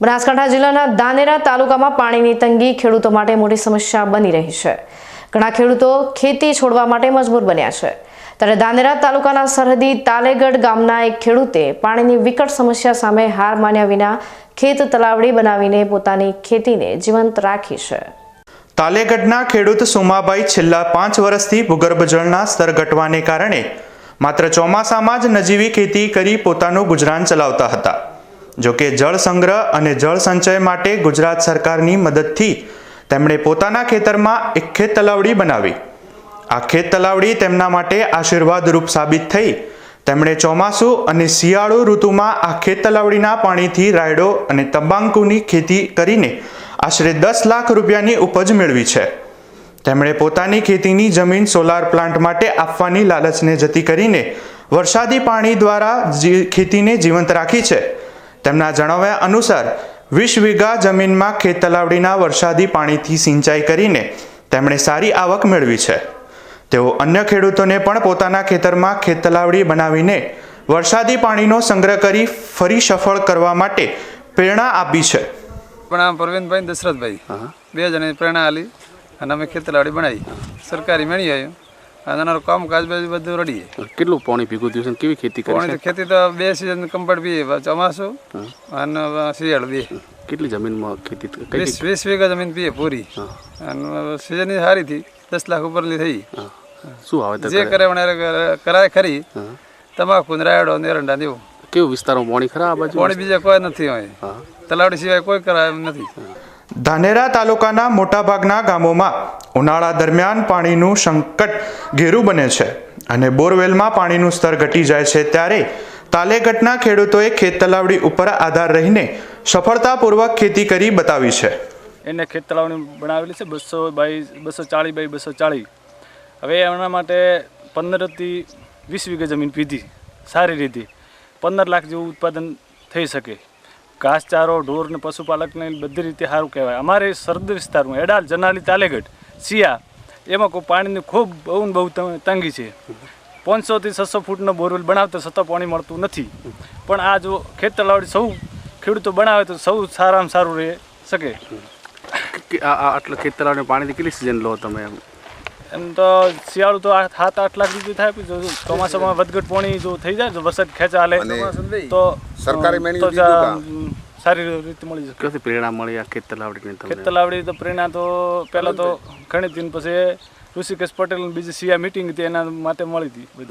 બનાસકાંઠા જિલ્લાના દાનેરા તાલુકામાં પાણીની તંગી ખેડૂતો માટે મોટી સમસ્યા બની રહી છે. ઘણા ખેડૂતો ખેતી છોડવા માટે મજબૂર બન્યા છે. ત્યારે દાનેરા તાલુકાના સરહદી તાલેગઢ ગામના એક ખેડૂતે પાણીની વિકટ સમસ્યા સામે હાર માન્યા વિના ખેત તલાવડી બનાવીને પોતાની ખેતીને જીવંત રાખી છે. તાલેગઢના ખેડૂત સોમાભાઈ છેલ્લા પાંચ વર્ષથી ભૂગર્ભ જળના સ્તર ઘટવાને કારણે માત્ર ચોમાસામાં જ નજીવી ખેતી કરી પોતાનું ગુજરાન ચલાવતા હતા. જોકે જળ સંગ્રહ અને જળ સંચય માટે ગુજરાત સરકારની મદદથી તેમણે પોતાના ખેતરમાં એક ખેત તલાવડી બનાવી. આ ખેત તલાવડી તેમના માટે આશીર્વાદરૂપ સાબિત થઈ. તેમણે ચોમાસું અને શિયાળુ ઋતુમાં આ ખેત તલાવડીના પાણીથી રાયડો અને તંબાકુની ખેતી કરીને આશરે દસ લાખ રૂપિયાની ઉપજ મેળવી છે. તેમણે પોતાની ખેતીની જમીન સોલાર પ્લાન્ટ માટે આપવાની લાલચને જતી કરીને વરસાદી પાણી દ્વારા ખેતીને જીવંત રાખી છે. તેમના જણાવ્યા અનુસાર વીસ વીઘા જમીનમાં ખેત તલાવડીના વરસાદી પાણીથી સિંચાઈ કરીને તેમણે સારી આવક મેળવી છે. તેઓ અન્ય ખેડૂતોને પણ પોતાના ખેતરમાં ખેત તલાવડી બનાવીને વરસાદી પાણીનો સંગ્રહ કરી ફરી સફળ કરવા માટે પ્રેરણા આપી છે. પણ આમ પ્રવીણભાઈ ને દશરથભાઈ બે જણે પ્રેરણા આલી અને અમે ખેતલાવડી બનાવી. સરકારી મેળવી આવ્યું. અને કામ કાજ બધું બધું રડીએ કેટલું પાણી ભેગું થયું છે કેવી ખેતી કરી પાણી ખેતી તો બે સિઝન કમ્પ્લીટ પીએ ચોમાસું અને શિયાળ બે. કેટલી જમીનમાં ખેતી વીસ વીસ વીઘા જમીન પીએ પૂરી. અને સિઝન સારી હતી. દસ લાખ ઉપરની થઈ. શું આવે જે કરે? કરે કરાય ખરી. તમાકુ ને રાયડો ને એરંડા દેવું એવું. કેવું વિસ્તારમાં પાણી ખરા બાજુ? પાણી બીજા કોઈ નથી હોય. તલાવડી સિવાય કોઈ કરાય એમ નથી. ધાનેરા તાલુકાના મોટાભાગના ગામોમાં ઉનાળા દરમિયાન પાણીનું સંકટ ઘેરું બને છે અને બોરવેલમાં પાણીનું સ્તર ઘટી જાય છે ત્યારે તાલેગઢના ખેડૂતોએ ખેત તલાવડી ઉપર આધાર રહીને સફળતાપૂર્વક ખેતી કરી બતાવી છે. એને ખેત તલાવડી બનાવેલી છે બસો બાય બસો ચાળીસ બાય બસો ચાળીસ. હવે એમના માટે પંદરથી વીસ વીઘા જમીન પીધી. સારી રીતે. પંદર લાખ જેવું ઉત્પાદન થઈ શકે. ઘાસચારો, ઢોર ને પશુપાલકને બધી રીતે સારું કહેવાય. અમારે સરદ વિસ્તારમાં એડાલ જનાલી, તાલેગઢ સિયા. એમાં કોઈ પાણીની ખૂબ બહુ ને બહુ તંગી છે. પાંચસોથી છસો ફૂટનો બોરવેલ બનાવતો છતાં પાણી મળતું નથી. પણ આ જો ખેત તલાવડી સૌ ખેડૂતો બનાવે તો સૌ સારામાં સારું રહે શકે. આ આ આટલા ખેત તળાવને પાણીથી કેટલી સિઝન લો તમે એમ? એમ તો શિયાળું તો આ સાત આઠ લાખ રૂપિયા થાય જો ચોમાસામાં વધઘટ પાણી જો થઈ જાય જો વરસાદ ખેંચા હાલે તો સરકારી સારી રીતે મળી જશે. ક્યાંથી પ્રેરણા મળી આ ખેત તલાવડીની ખેત તલાવડી તો પ્રેરણા તો પહેલાં તો ઘણી દિન પછી ઋષિકેશ પટેલ બીજી સીઆ મિટિંગ હતી એના માટે મળી હતી બધી.